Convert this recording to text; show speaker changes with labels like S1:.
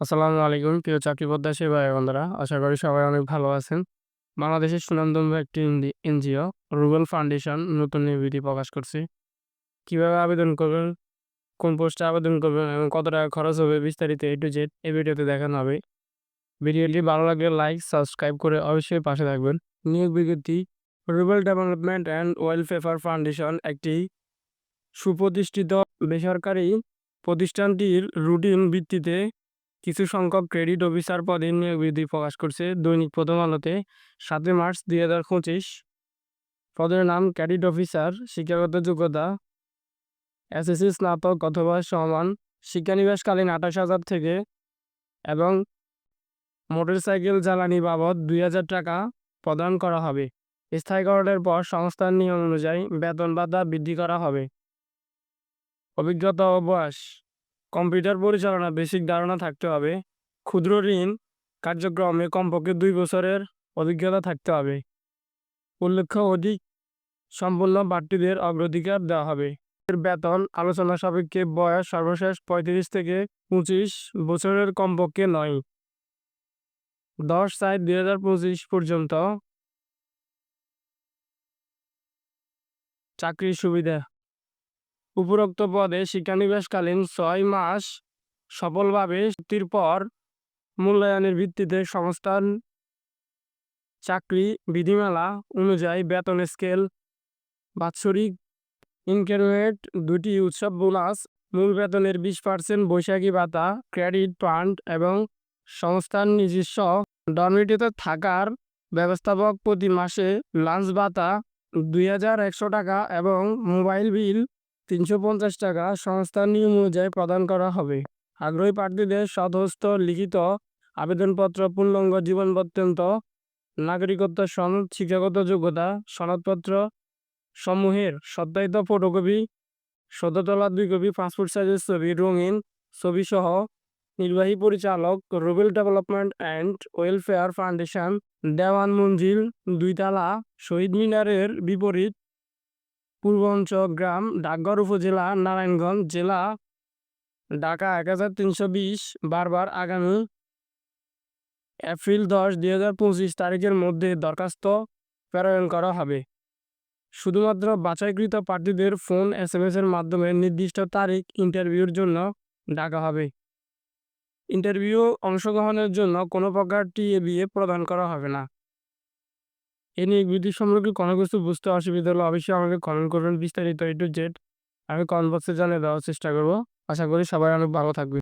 S1: আসসালামু আলাইকুম। প্রিয় চাকরি প্রত্যাশী ভাই বন্ধুরা আশা করি সবাই অনেক ভালো আছেন। বাংলাদেশের সুনামধন্য একটি এনজিও, রুবেল ফাউন্ডেশন, নতুন নির্বিধি প্রকাশ করছে। কীভাবে আবেদন করবেন, কোন পোস্টে আবেদন করবেন এবং কত টাকা খরচ হবে বিস্তারিত এ টু জেড এই ভিডিওতে দেখানো হবে। ভিডিওটি ভালো লাগলে লাইক, সাবস্ক্রাইব করে অবশ্যই পাশে থাকবেন। নিয়োগ বিজ্ঞপ্তি, Rubel development and welfare foundation একটি সুপ্রতিষ্ঠিত বেসরকারি প্রতিষ্ঠানটির রুটিন ভিত্তিতে কিছু সংখ্যক ক্রেডিট অফিসার পদে নিয়োগ বিধি প্রকাশ করছে দৈনিক প্রথম আলোতে, সাতই মার্চ দুই হাজার পঁচিশ। পদের নাম ক্রেডিট অফিসার শিক্ষাগত যোগ্যতা এসএসসি স্নাতক অথবা সমান শিক্ষানিবাসকালীন আঠাশ হাজার থেকে এবং মোটরসাইকেল জ্বালানি বাবদ দুই হাজার টাকা প্রদান করা হবে। স্থায়ীকরণের পর সংস্থার নিয়ম অনুযায়ী বেতন ভাতা বৃদ্ধি করা হবে। অভিজ্ঞতা ও বয়স। কম্পিউটার পরিচালনা বেসিক ধারণা থাকতে হবে। ক্ষুদ্র ঋণ কার্যক্রমে কমপক্ষে দুই বছরের অভিজ্ঞতা থাকতে হবে। উল্লেখ্য, অধিক সম্পূর্ণ বাড়তিদের অগ্রাধিকার দেওয়া হবে। এর বেতন আলোচনা সাপেক্ষে বয়স সর্বশেষ পঁয়ত্রিশ থেকে পঁচিশ বছরের কমপক্ষে নয়। দশ চার দুই হাজার পঁচিশ পর্যন্ত চাকরির সুবিধা উপরোক্ত পদে শিক্ষানিবেশকালীন ছয় মাস সফলভাবে চুক্তির পর মূল্যায়নের ভিত্তিতে সংস্থান চাকরি বিধিমালা অনুযায়ী বেতন স্কেল, বাৎসরিক ইনক্রিমেন্ট, দুটি উৎসব বোনাস, মূল বেতনের বিশ পার্সেন্ট বৈশাখী ভাতা, ক্রেডিট ফান্ড এবং সংস্থার নিজস্ব ডরমিটিতে থাকার ব্যবস্থাপক প্রতি মাসে লাঞ্চ ভাতা দুই হাজার একশো টাকা এবং মোবাইল বিল তিনশো পঞ্চাশ টাকা সংস্থার নিয়ম অনুযায়ী প্রদান করা হবে। আগ্রহী প্রার্থীদের সদস্ত লিখিত আবেদনপত্র, পূর্ণাঙ্গ জীবনবত্যন্ত নাগরিকত্ব সনদ, শিক্ষাগত যোগ্যতা সনদপত্র সমূহের সত্যায়িত ফটোকপি, সদ্যতলা দুই কপি, পাসপোর্ট সাইজের ছবি, রঙিন ছবিসহ নির্বাহী পরিচালক, Rubel development and welfare foundation, Dewan Manzil দুইতলা শহীদ মিনারের বিপরীত পূর্বাঞ্চল গ্রাম, ডাকঘর উপজেলা, নারায়ণগঞ্জ জেলা, ঢাকা এক হাজার তিনশো বিশ, বারবার আগামী এপ্রিল দশ, দুই হাজার পঁচিশ তারিখের মধ্যে দরখাস্ত প্রেরণ করা হবে। শুধুমাত্র বাছাইকৃত প্রার্থীদের ফোন, এস এম এর মাধ্যমে নির্দিষ্ট তারিখ ইন্টারভিউর জন্য ডাকা হবে। ইন্টারভিউ অংশগ্রহণের জন্য কোনো প্রকার টিএবিএ প্রদান করা হবে না। এ নিয়ে বিদ্যুৎ সম্পর্কে কোনো কিছু বুঝতে অসুবিধা হলে অবশ্যই আমাকে কমেন্ট করবেন বিস্তারিত এ টু জেড আমি কমেন্ট বক্সে জানিয়ে দেওয়ার চেষ্টা করব। আশা করি সবাই অনেক ভালো থাকবে